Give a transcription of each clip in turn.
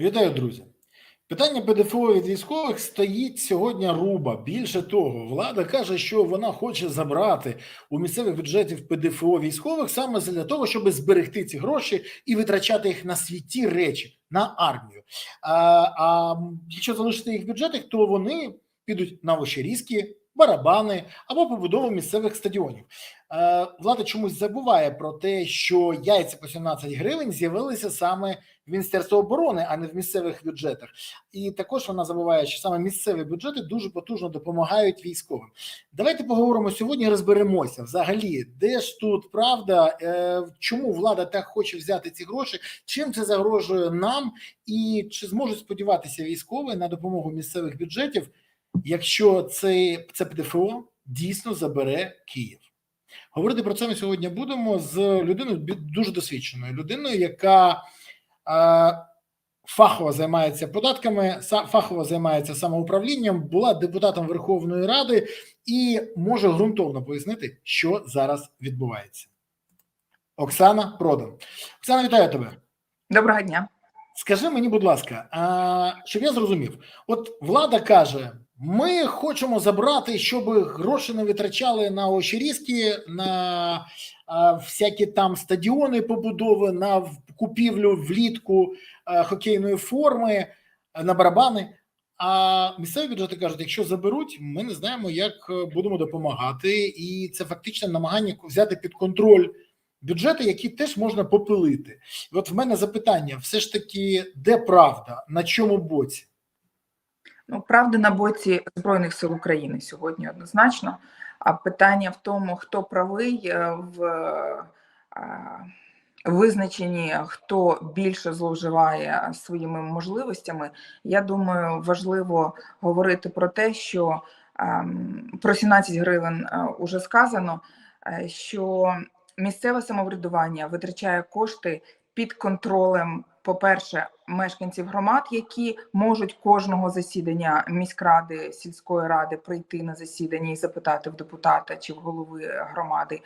Вітаю, друзі. Питання ПДФО від військових стоїть сьогодні руба. Більше того, влада каже, що вона хоче забрати у місцевих бюджетів ПДФО військових саме для того, щоб зберегти ці гроші і витрачати їх на світі речі, на армію. А, а якщо залишити їх в бюджетах, то вони підуть на овощерізки, барабани або побудову місцевих стадіонів. Е, Влада чомусь забуває про те, що яйця по 17 гривень з'явилися саме в Міністерстві оборони, а не в місцевих бюджетах. І також вона забуває, що саме місцеві бюджети дуже потужно допомагають військовим. Давайте поговоримо сьогодні. Розберемося взагалі, де ж тут правда, е, чому влада так хоче взяти ці гроші, чим це загрожує нам, і чи зможуть сподіватися військові на допомогу місцевих бюджетів, якщо це, це ПДФО дійсно забере Київ. Говорити про це ми сьогодні будемо з людиною дуже досвідченою людиною, яка е, фахово займається податками, фахово займається самоуправлінням, була депутатом Верховної Ради і може ґрунтовно пояснити, що зараз відбувається. Оксана Продан. Оксана, вітаю тебе. Доброго дня. Скажи мені, будь ласка, а, щоб я зрозумів, от влада каже: ми хочемо забрати, щоб гроші не витрачали на очерізки, на всякі там стадіони побудови, на купівлю влітку хокейної форми, на барабани. А місцеві бюджети кажуть, якщо заберуть, ми не знаємо, як е, будемо допомагати, і це фактично намагання взяти під контроль бюджети, які теж можна попилити. І От в мене запитання: все ж таки, де правда, на чому боці? Ну, правда на боці Збройних сил України сьогодні однозначно. А питання в тому, хто правий е, в е, визначенні, хто більше зловживає своїми можливостями. Я думаю, важливо говорити про те, що ем, про 17 гривень е, уже сказано, що місцеве самоврядування витрачає кошти під контролем, по-перше, мешканців громад, які можуть кожного засідання міськради, сільської ради прийти на засідання і запитати в депутата чи в голови громади,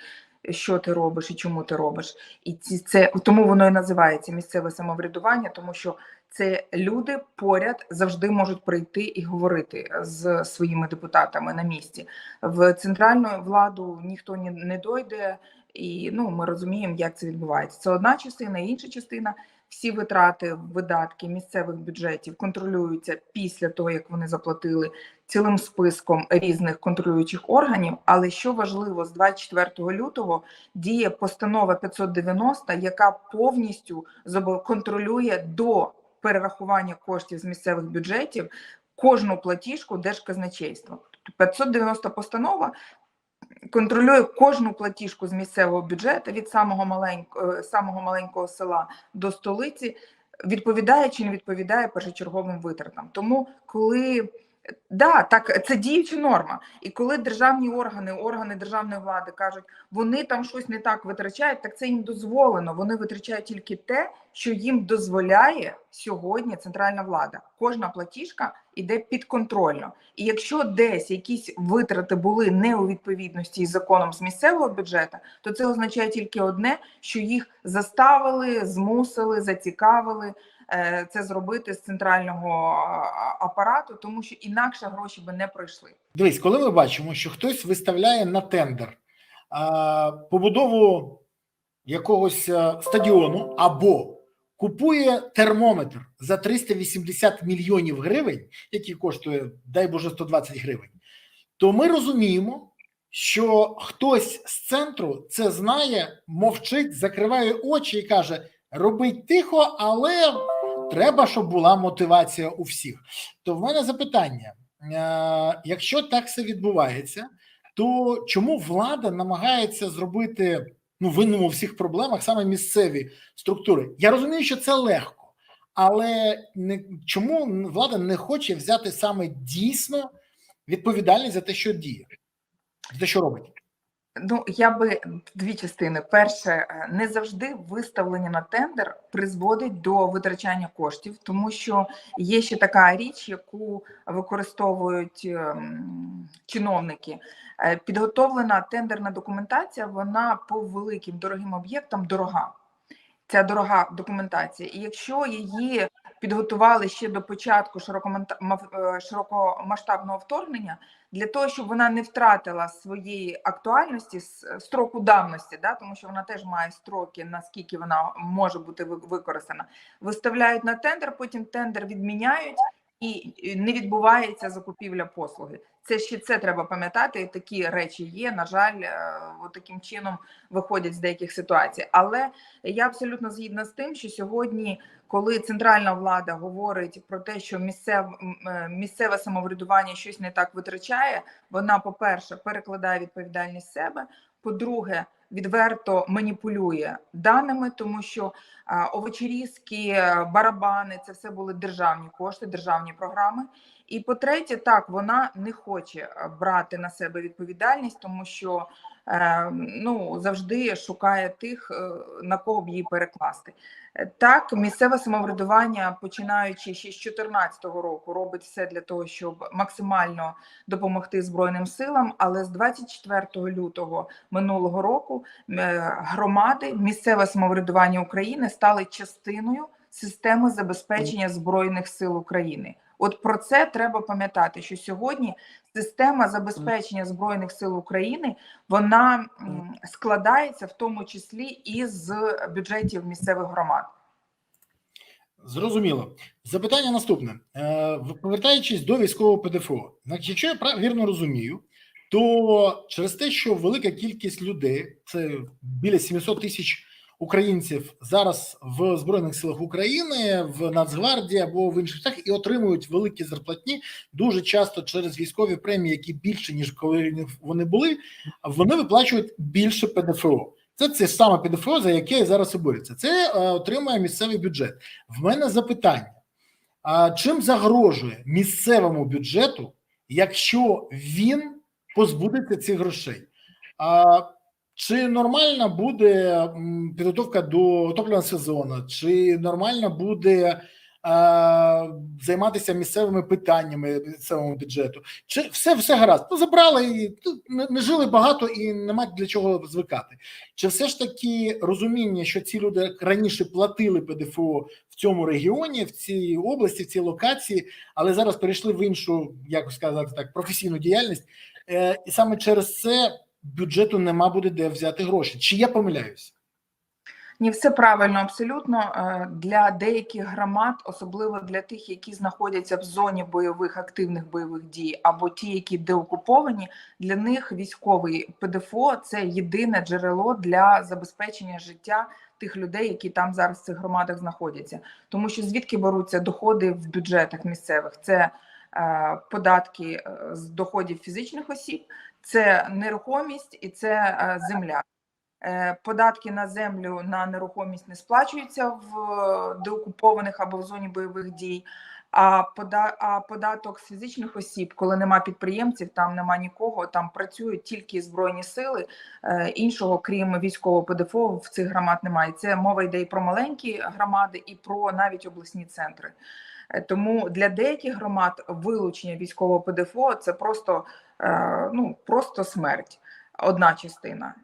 що ти робиш і чому ти робиш. І ці це тому воно і називається місцеве самоврядування, тому що це люди поряд завжди можуть прийти і говорити з своїми депутатами на місці. В центральну владу ніхто ні- не дойде. І ну ми розуміємо, як це відбувається. Це одна частина, інша частина. Всі витрати, видатки місцевих бюджетів контролюються після того, як вони заплатили цілим списком різних контролюючих органів. Але що важливо, з 24 лютого діє постанова 590, яка повністю контролює до перерахування коштів з місцевих бюджетів кожну платіжку держказначейства. Тобто 590 постанова контролює кожну платіжку з місцевого бюджету від самого маленького, самого маленького села до столиці, відповідає чи не відповідає першочерговим витратам. Тому, коли да, так це діюча норма, і коли державні органи, органи державної влади кажуть, вони там щось не так витрачають, так це їм дозволено. Вони витрачають тільки те, що їм дозволяє сьогодні центральна влада. Кожна платіжка іде підконтрольно. І якщо десь якісь витрати були не у відповідності із законом з місцевого бюджету, то це означає тільки одне, що їх заставили, змусили, зацікавили це зробити з центрального апарату, тому що інакше гроші би не пройшли. Дивись, коли ми бачимо, що хтось виставляє на тендер побудову якогось а, стадіону або купує термометр за 380 мільйонів гривень, який коштує, дай Боже, 120 гривень, то ми розуміємо, що хтось з центру це знає, мовчить, закриває очі і каже: робить тихо, але треба, щоб була мотивація у всіх. То в мене запитання: е, якщо так все відбувається, то чому влада намагається зробити ну винному у всіх проблемах саме місцеві структури? Я розумію, що це легко, але не чому влада не хоче взяти саме дійсно відповідальність за те, що діє, за те, що робить? Ну, я би дві частини. Перше, е, не завжди виставлення на тендер призводить до витрачання коштів, тому що є ще така річ, яку використовують ем, чиновники. Е, Підготовлена тендерна документація, вона по великим дорогим об'єктам дорога. Ця дорога документація. І якщо її підготували ще до початку е, широкомасштабного вторгнення для того, щоб вона не втратила своєї актуальності з строку давності, да, тому що вона теж має строки, наскільки вона може бути ви- використана. Виставляють на тендер, потім тендер відміняють. І не відбувається закупівля послуги. Це ще це треба пам'ятати. і Такі речі є. На жаль, е, таким чином виходять з деяких ситуацій. Але я абсолютно згідна з тим, що сьогодні, коли центральна влада говорить про те, що місцев, е, місцеве самоврядування щось не так витрачає, вона, по-перше, перекладає відповідальність себе. По-друге, відверто маніпулює даними, тому що овочерізки, барабани це все були державні кошти, державні програми. І по-третє, так вона не хоче брати на себе відповідальність, тому що ну завжди шукає тих, е, на кого б її перекласти. Е, Так, місцеве самоврядування, починаючи ще з 2014 року, робить все для того, щоб максимально допомогти Збройним силам. Але з 24 лютого минулого року е, громади, місцеве самоврядування України стали частиною системи забезпечення збройних сил України. От про це треба пам'ятати, що сьогодні система забезпечення збройних сил України вона складається в тому числі і з бюджетів місцевих громад. Зрозуміло. Запитання наступне. Е, Повертаючись до військового ПДФО, якщо я вірно розумію, то через те, що велика кількість людей, це біля 700 тисяч українців зараз в Збройних силах України, в Нацгвардії або в інших так, і отримують великі зарплатні дуже часто через військові премії, які більше ніж коли вони були, вони виплачують більше ПДФО. Це це саме ПДФО, за яке зараз і. Це е, отримує місцевий бюджет. В мене запитання: а чим загрожує місцевому бюджету, якщо він позбудеться цих грошей? А, чи нормальна буде підготовка до опалювального сезону? Чи нормально буде а, займатися місцевими питаннями місцевому бюджету? Чи все все гаразд? Ну забрали і ну, не, не жили багато і нема для чого звикати. Чи все ж таки розуміння, що ці люди раніше платили ПДФО в цьому регіоні, в цій області, в цій локації, але зараз перейшли в іншу, як сказати так, професійну діяльність, е, і саме через це бюджету нема буде де взяти гроші? Чи я помиляюсь? Ні, все правильно, абсолютно Е, для деяких громад, особливо для тих, які знаходяться в зоні бойових активних бойових дій, або ті, які деокуповані, для них військовий ПДФО це єдине джерело для забезпечення життя тих людей, які там зараз в цих громадах знаходяться. Тому що звідки беруться доходи в бюджетах місцевих? Це е, податки е, з доходів фізичних осіб, це нерухомість і це е, земля. Е, Податки на землю на нерухомість не сплачуються в е, деокупованих або в зоні бойових дій. А а податок з фізичних осіб, коли нема підприємців, там нема нікого, там працюють тільки збройні сили. Іншого, крім військового ПДФО, в цих громад немає. Це мова йде і про маленькі громади, і про навіть обласні центри. Тому для деяких громад вилучення військового ПДФО це просто, ну, просто смерть. Одна частина.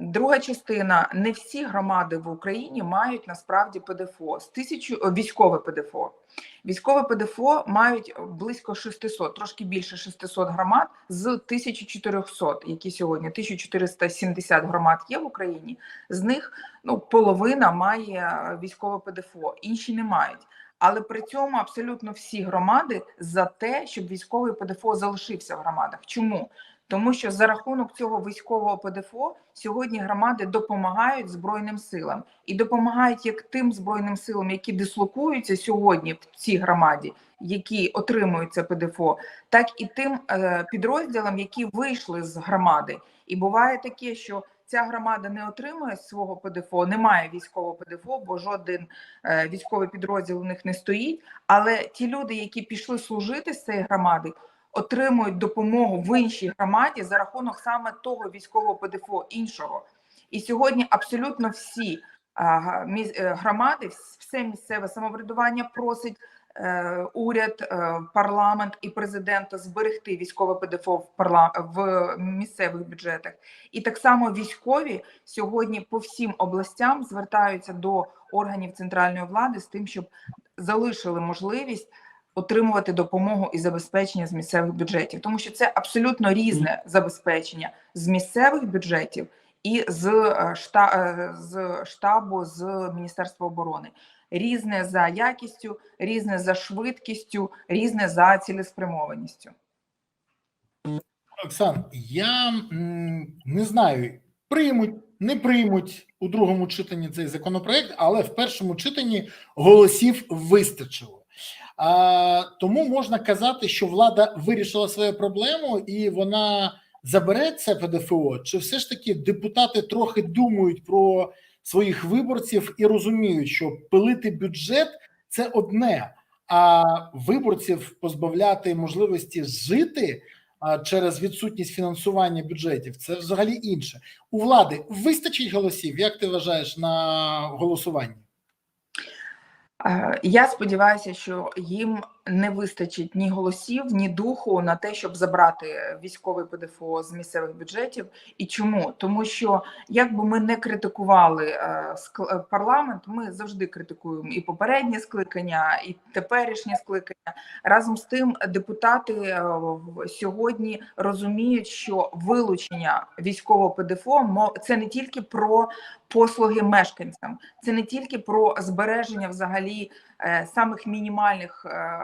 Друга частина не всі громади в Україні мають насправді ПДФО з тисячу військове ПДФО. Військове ПДФО мають близько 600, трошки більше 600 громад з 1400, які сьогодні 1470 громад є в Україні. З них ну половина має військове ПДФО, інші не мають. Але при цьому абсолютно всі громади за те, щоб військовий ПДФО залишився в громадах. Чому? Тому що за рахунок цього військового ПДФО сьогодні громади допомагають збройним силам і допомагають як тим збройним силам, які дислокуються сьогодні в цій громаді, які отримують це ПДФО, так і тим е, підрозділам, які вийшли з громади. І буває таке, що ця громада не отримує свого ПДФО, немає військового ПДФО, бо жоден е, військовий підрозділ у них не стоїть. Але ті люди, які пішли служити з цієї громади, отримують допомогу в іншій громаді за рахунок саме того військового ПДФО іншого. І сьогодні абсолютно всі е, громади, все місцеве самоврядування просить уряд, е, парламент і президента зберегти військове ПДФО в місцевих бюджетах. І так само військові сьогодні по всім областям звертаються до органів центральної влади з тим, щоб залишили можливість отримувати допомогу і забезпечення з місцевих бюджетів, тому що це абсолютно різне забезпечення з місцевих бюджетів і з е, е, з штабу з Міністерства оборони. Різне за якістю, різне за швидкістю, різне за цілеспрямованістю. Оксан, я не знаю, приймуть, не приймуть у другому читанні цей законопроект, але в першому читанні голосів вистачило. А, тому можна казати, що влада вирішила свою проблему і вона забере це ПДФО, чи все ж таки депутати трохи думають про своїх виборців і розуміють, що пилити бюджет це одне, а виборців позбавляти можливості жити через відсутність фінансування бюджетів це взагалі інше. У влади вистачить голосів. Як ти вважаєш на голосуванні? Е, Я сподіваюся, що їм не вистачить ні голосів, ні духу на те, щоб забрати військовий ПДФО з місцевих бюджетів. І чому? Тому що як би ми не критикували е, е, парламент, ми завжди критикуємо і попереднє скликання, і теперішнє скликання. Разом з тим, депутати е, сьогодні розуміють, що вилучення військового ПДФО це не тільки про послуги мешканцям, це не тільки про збереження взагалі самих мінімальних е,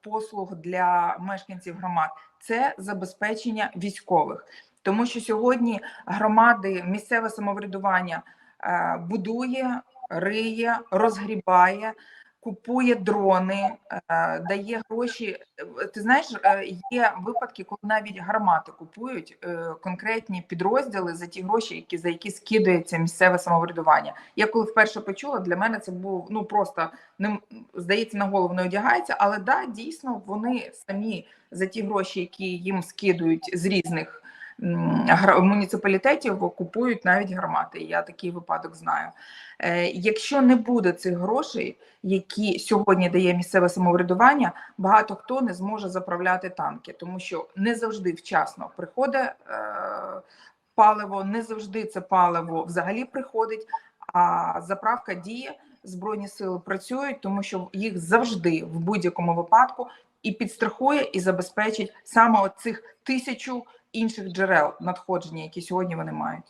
послуг для мешканців громад, це забезпечення військових, тому що сьогодні громади місцеве самоврядування е, будує, риє, розгрібає. Купує дрони, е, дає гроші. Е, Ти знаєш, е, є випадки, коли навіть гармати купують конкретні підрозділи за ті гроші, які за які скидається місцеве самоврядування. Я коли вперше почула, для мене це був ну просто не здається на голову не одягається, але да, дійсно вони самі за ті гроші, які їм скидують з різних муніципалітетів, купують навіть гармати. Я такий випадок знаю. Е, Якщо не буде цих грошей, які сьогодні дає місцеве самоврядування, багато хто не зможе заправляти танки, тому що не завжди вчасно приходить е, паливо, не завжди це паливо взагалі приходить. А заправка діє, збройні сили працюють, тому що їх завжди в будь-якому випадку і підстрахує, і забезпечить саме оцих тисячу інших джерел надходження, які сьогодні вони мають.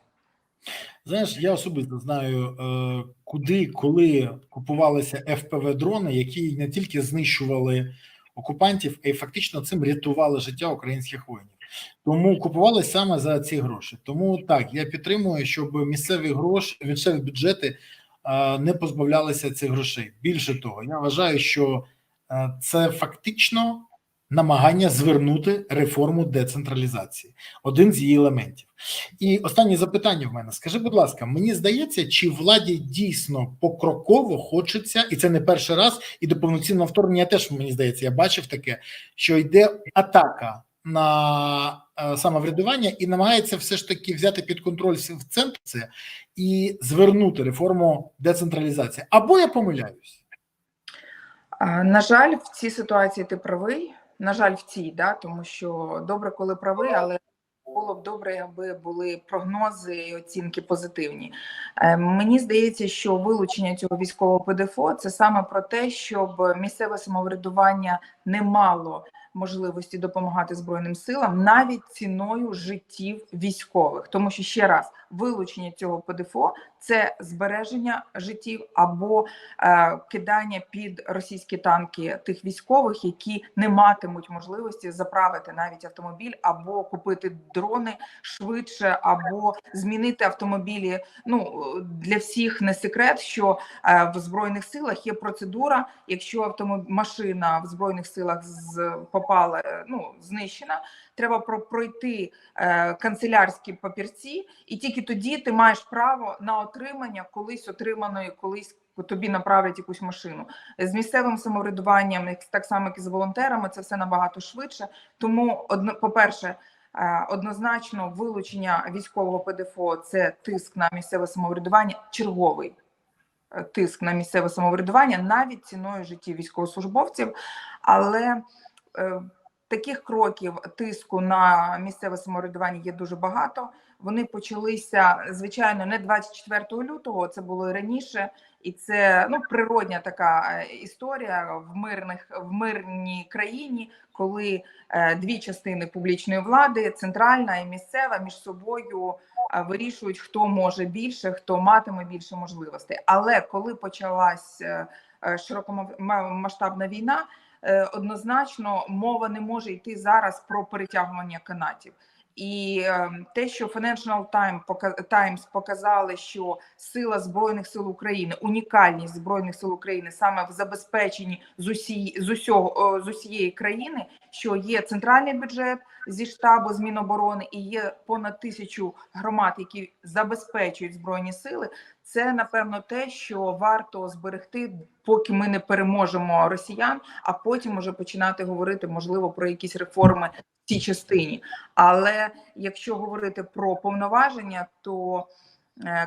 Знаєш, я особисто знаю, е, куди, коли купувалися fpv дрони, які не тільки знищували окупантів, а й фактично цим рятували життя українських воїнів. Тому купували саме за ці гроші. Тому так я підтримую, щоб місцеві гроші, місцеві бюджети е, не позбавлялися цих грошей. Більше того, я вважаю, що е, це фактично намагання звернути реформу децентралізації, один з її елементів. І останнє запитання в мене: скажи, будь ласка, мені здається, чи владі дійсно покроково хочеться, і це не перший раз, і до повноцінного вторгнення теж мені здається, я бачив таке, що йде атака на е, самоврядування і намагається все ж таки взяти під контроль в центр це і звернути реформу децентралізації. Або я помиляюсь. На жаль, в цій ситуації ти правий. На жаль, в цій, да, тому що добре, коли правий, але було б добре, аби були прогнози і оцінки позитивні. Е, Мені здається, що вилучення цього військового ПДФО це саме про те, щоб місцеве самоврядування не мало можливості допомагати збройним силам навіть ціною життів військових, тому що ще раз вилучення цього ПДФО це збереження життів або е, кидання під російські танки тих військових, які не матимуть можливості заправити навіть автомобіль, або купити дрони швидше, або змінити автомобілі. Ну для всіх не секрет, що е, в збройних силах є процедура. Якщо автомоб... машина в збройних силах з попала, е, ну знищена, треба пройти е, канцелярські папірці, і тільки тоді ти маєш право на отримання колись отриманої, колись тобі направлять якусь машину з місцевим самоврядуванням, так само як і з волонтерами, це все набагато швидше. Тому одно, по-перше, е, однозначно вилучення військового ПДФО це тиск на місцеве самоврядування, черговий е, тиск на місцеве самоврядування навіть ціною життів військовослужбовців. Але таких кроків тиску на місцеве самоврядування є дуже багато. Вони почалися звичайно не 24 лютого, це було і раніше, і це ну природня така е, історія в мирних в мирній країні, коли е, дві частини публічної влади, центральна і місцева, між собою е, вирішують, хто може більше, хто матиме більше можливостей. Але коли почалась широкомасштабна війна, однозначно мова не може йти зараз про перетягування канатів. І е, те, що Financial Times показали, що сила збройних сил України, унікальність збройних сил України саме в забезпеченні з усі з усього з усієї країни, що є центральний бюджет зі штабу з Міноборони і є понад тисячу громад, які забезпечують збройні сили. Це напевно те, що варто зберегти, поки ми не переможемо росіян, а потім уже починати говорити можливо про якісь реформи в цій частині. Але якщо говорити про повноваження, то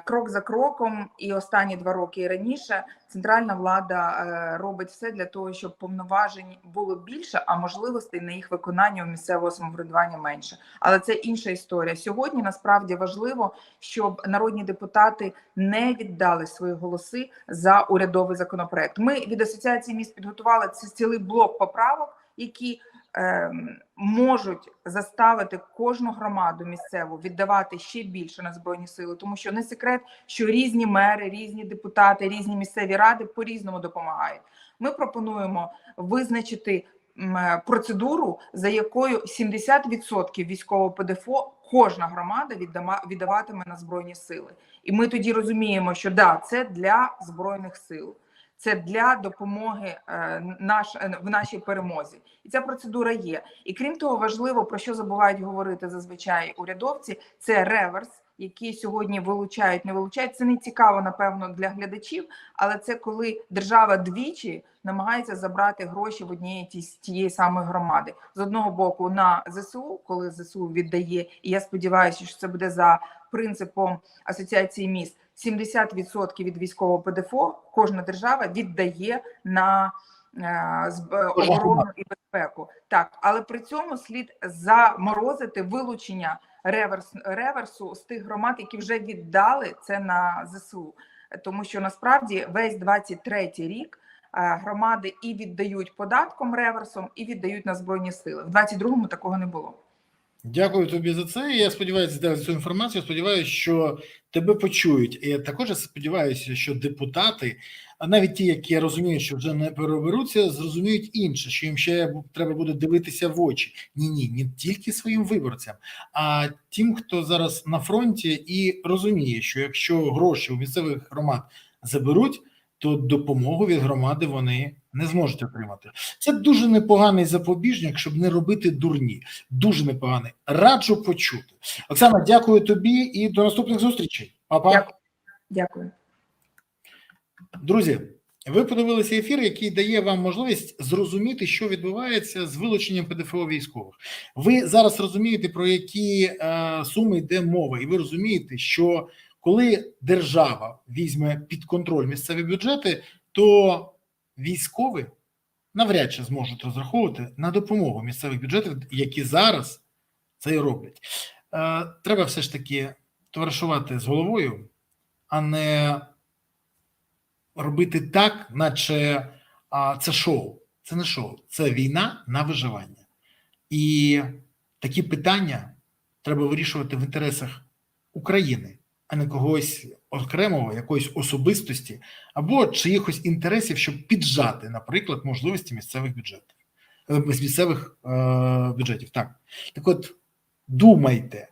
крок за кроком, і останні два роки і раніше центральна влада е, робить все для того, щоб повноважень було більше, а можливостей на їх виконання у місцевого самоврядування менше. Але це інша історія. Сьогодні насправді важливо, щоб народні депутати не віддали свої голоси за урядовий законопроект. Ми від асоціації міст підготували ці- цілий блок поправок, які ем, можуть заставити кожну громаду місцеву віддавати ще більше на збройні сили, тому що не секрет, що різні мери, різні депутати, різні місцеві ради по різному допомагають. Ми пропонуємо визначити е, процедуру, за якою 70% військового ПДФО кожна громада віддаватиме на збройні сили. І ми тоді розуміємо, що да, це для збройних сил. Це для допомоги е, наш е, в нашій перемозі, і ця процедура є. І крім того, важливо про що забувають говорити зазвичай урядовці. Це реверс, який сьогодні вилучають, не вилучають. Це не цікаво, напевно, для глядачів, але це коли держава двічі намагається забрати гроші в однієї ті- тієї самої громади. З одного боку на ЗСУ, коли ЗСУ віддає, і я сподіваюся, що це буде за принципом асоціації міст. 70% від військового ПДФО кожна держава віддає на е, оборону і безпеку. Так, але при цьому слід заморозити вилучення реверс, реверсу з тих громад, які вже віддали це на ЗСУ. Тому що насправді весь 23-й рік е, громади і віддають податком реверсом, і віддають на збройні сили. В 22-му такого не було. Дякую тобі за це. Я сподіваюся за цю інформацію. Сподіваюся, що тебе почують. І я також сподіваюся, що депутати, а навіть ті, які розуміють, що вже не переберуться, зрозуміють інше, що їм ще треба буде дивитися в очі. Ні, ні, не тільки своїм виборцям, а тим, хто зараз на фронті і розуміє, що якщо гроші у місцевих громад заберуть, то допомогу від громади вони не зможуть отримати. Це дуже непоганий запобіжник, щоб не робити дурні. Дуже непоганий. Раджу почути. Оксана, дякую тобі і до наступних зустрічей. Па-па. Дякую. Дякую. Друзі, ви подивилися ефір, який дає вам можливість зрозуміти, що відбувається з вилученням ПДФО військових. Ви зараз розумієте, про які е, суми йде мова, і ви розумієте, що коли держава візьме під контроль місцеві бюджети, то військові навряд чи зможуть розраховувати на допомогу місцевих бюджетів, які зараз це і роблять. Е, треба все ж таки товаришувати з головою, а не робити так, наче це шоу. Це не шоу, це війна на виживання. І такі питання треба вирішувати в інтересах України, а не когось окремого, якоїсь особистості або чиїхось інтересів, щоб піджати, наприклад, можливості місцевих бюджетів е, місцевих е, бюджетів. Так, так от думайте,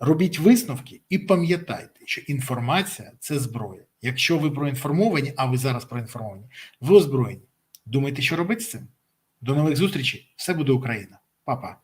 робіть висновки і пам'ятайте, що інформація це зброя. Якщо ви проінформовані, а ви зараз проінформовані, ви озброєні. Думайте, що робити з цим. До нових зустрічей. Все буде Україна. Па-па.